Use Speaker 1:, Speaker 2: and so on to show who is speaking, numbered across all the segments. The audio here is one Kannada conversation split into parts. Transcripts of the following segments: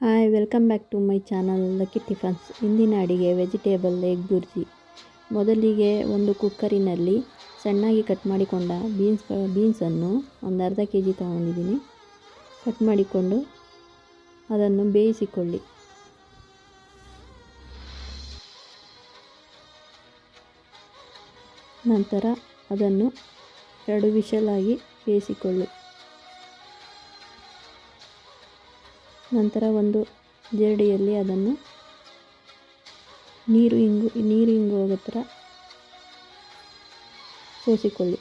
Speaker 1: Hi welcome back to my channel lucky tiffins ಇಂದಿನ ಅಡಿಗೆ ವೆಜಿಟೇಬಲ್ ಎಗ್ ಬುರ್ಜಿ ಮೊದಲಿಗೆ ಒಂದು ಕುಕ್ಕರಿನಲ್ಲಿ ಸಣ್ಣಾಗಿ ಕಟ್ ಮಾಡಿಕೊಂಡ ಬೀನ್ಸ್ ಬೀನ್ಸನ್ನು ಒಂದು ಅರ್ಧ ಕೆ ಜಿ ತೊಗೊಂಡಿದ್ದೀನಿ. ಕಟ್ ಮಾಡಿಕೊಂಡು ಅದನ್ನು ಬೇಯಿಸಿಕೊಳ್ಳಿ. ನಂತರ ಅದನ್ನು ಎರಡು ವಿಶಲಾಗಿ ಬೇಯಿಸಿಕೊಳ್ಳಿ. ನಂತರ ಒಂದು ಜರಡಿಯಲ್ಲಿ ಅದನ್ನು ನೀರು ಇಂಗು ನೀರು ಇಂಗು ಹೋಗೋ ಥರ ಸೋಸಿಕೊಳ್ಳಿ.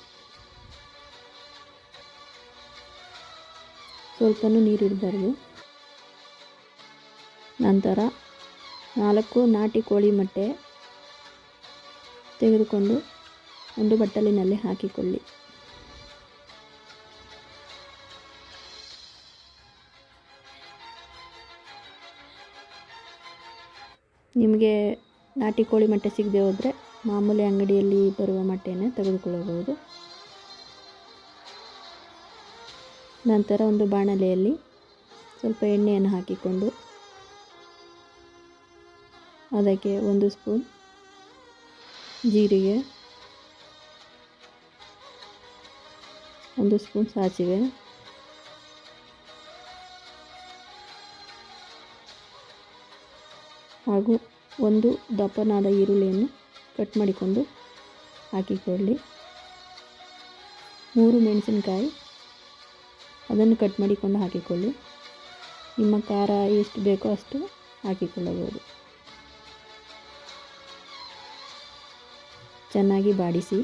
Speaker 1: ಸ್ವಲ್ಪನೂ ನೀರು ಇರಬಾರ್ದು ನಂತರ ನಾಲ್ಕು ನಾಟಿ ಕೋಳಿ ಮೊಟ್ಟೆ ತೆಗೆದುಕೊಂಡು ಒಂದು ಬಟ್ಟಲಿನಲ್ಲಿ ಹಾಕಿಕೊಳ್ಳಿ. ನಿಮಗೆ ನಾಟಿ ಕೋಳಿ ಮೊಟ್ಟೆ ಸಿಗದೆ ಹೋದರೆ ಮಾಮೂಲಿ ಅಂಗಡಿಯಲ್ಲಿ ಬರುವ ಮೊಟ್ಟೆಯನ್ನು ತೆಗೆದುಕೊಳ್ಳಬಹುದು. ನಂತರ ಒಂದು ಬಾಣಲೆಯಲ್ಲಿ ಸ್ವಲ್ಪ ಎಣ್ಣೆಯನ್ನು ಹಾಕಿಕೊಂಡು ಅದಕ್ಕೆ ಒಂದು ಸ್ಪೂನ್ ಜೀರಿಗೆ, ಒಂದು ಸ್ಪೂನ್ ಸಾಸಿವೆ ಹಾಗೂ ಒಂದು ದಪ್ಪನಾದ ಈರುಳ್ಳಿಯನ್ನು ಕಟ್ ಮಾಡಿಕೊಂಡು ಹಾಕಿಕೊಳ್ಳಿ ಮೂರು ಮೆಣಸಿನಕಾಯಿ ಅದನ್ನು ಕಟ್ ಮಾಡಿಕೊಂಡು ಹಾಕಿಕೊಳ್ಳಿ ನಿಮ್ಮ ಖಾರ ಎಷ್ಟು ಬೇಕೋ ಅಷ್ಟು ಹಾಕಿಕೊಳ್ಳಬಹುದು ಚೆನ್ನಾಗಿ ಬಾಡಿಸಿ.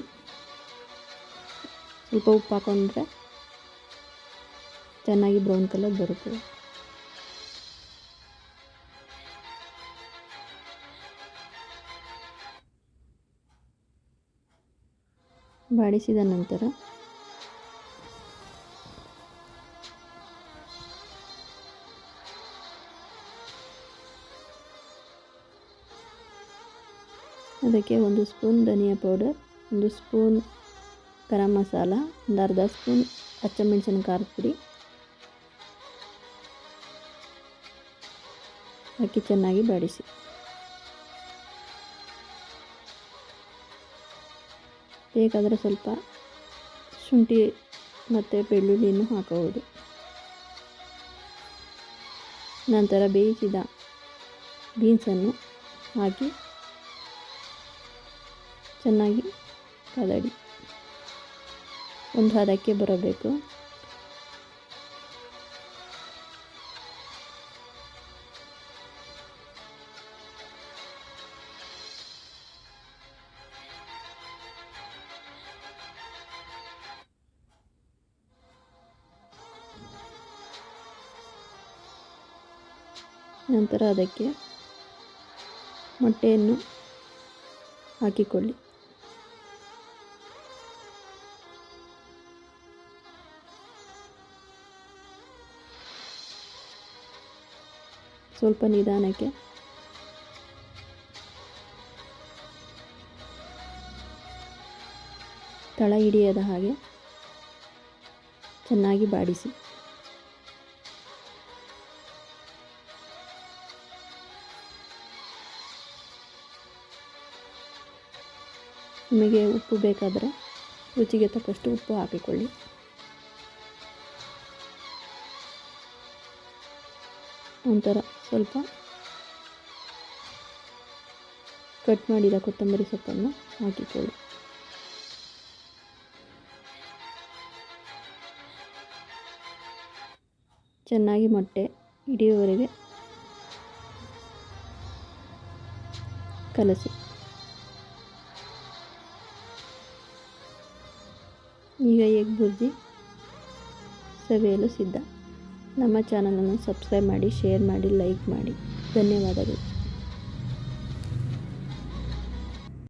Speaker 1: ಸ್ವಲ್ಪ ಉಪ್ಪು ಹಾಕೊಂಡ್ರೆ ಚೆನ್ನಾಗಿ ಬ್ರೌನ್ ಕಲರ್ ಬರುತ್ತದೆ ಬಾಡಿಸಿದ ನಂತರ ಅದಕ್ಕೆ ಒಂದು ಸ್ಪೂನ್ ಧನಿಯಾ ಪೌಡರ್, ಒಂದು ಸ್ಪೂನ್ ಗರಂ ಮಸಾಲ, ಒಂದು ಅರ್ಧ ಸ್ಪೂನ್ ಹಚ್ಚಮೆಣಸಿನ ಖಾರದ ಪುಡಿ. ಹಾಕಿ ಚೆನ್ನಾಗಿ ಬಾಡಿಸಿ. ಬೇಕಾದರೆ ಸ್ವಲ್ಪ ಶುಂಠಿ ಮತ್ತು ಬೆಳ್ಳುಳ್ಳಿಯನ್ನು ಹಾಕಬಹುದು. ನಂತರ ಬೇಯಿಸಿದ ಬೀನ್ಸನ್ನು ಹಾಕಿ ಚೆನ್ನಾಗಿ ಕದಡಿ. ಒಂದು ಹದಕ್ಕೆ ಬರಬೇಕು. ನಂತರ ಅದಕ್ಕೆ ಮೊಟ್ಟೆಯನ್ನು ಹಾಕಿಕೊಳ್ಳಿ. ಸ್ವಲ್ಪ ನಿಧಾನಕ್ಕೆ. ತಳ ಹಿಡಿಯದ ಹಾಗೆ ಚೆನ್ನಾಗಿ ಬಾಡಿಸಿ. ನಿಮಗೆ ಉಪ್ಪು ಬೇಕಾದರೆ ರುಚಿಗೆ ತಕ್ಕಷ್ಟು ಉಪ್ಪು ಹಾಕಿಕೊಳ್ಳಿ. ಒಂಥರ ಸ್ವಲ್ಪ ಕಟ್ ಮಾಡಿದ ಕೊತ್ತಂಬರಿ ಸೊಪ್ಪನ್ನು ಹಾಕಿಕೊಳ್ಳಿ. ಚೆನ್ನಾಗಿ ಮೊಟ್ಟೆ ಹಿಡಿಯುವವರೆಗೆ ಕಲಸಿ. ಈಗ ಎಗ್ ಬುರ್ಜಿ ಸವಿಯಲು ಸಿದ್ಧ. ನಮ್ಮ ಚಾನಲನ್ನು ಸಬ್ಸ್ಕ್ರೈಬ್ ಮಾಡಿ ಶೇರ್ ಮಾಡಿ ಲೈಕ್ ಮಾಡಿ. ಧನ್ಯವಾದಗಳು.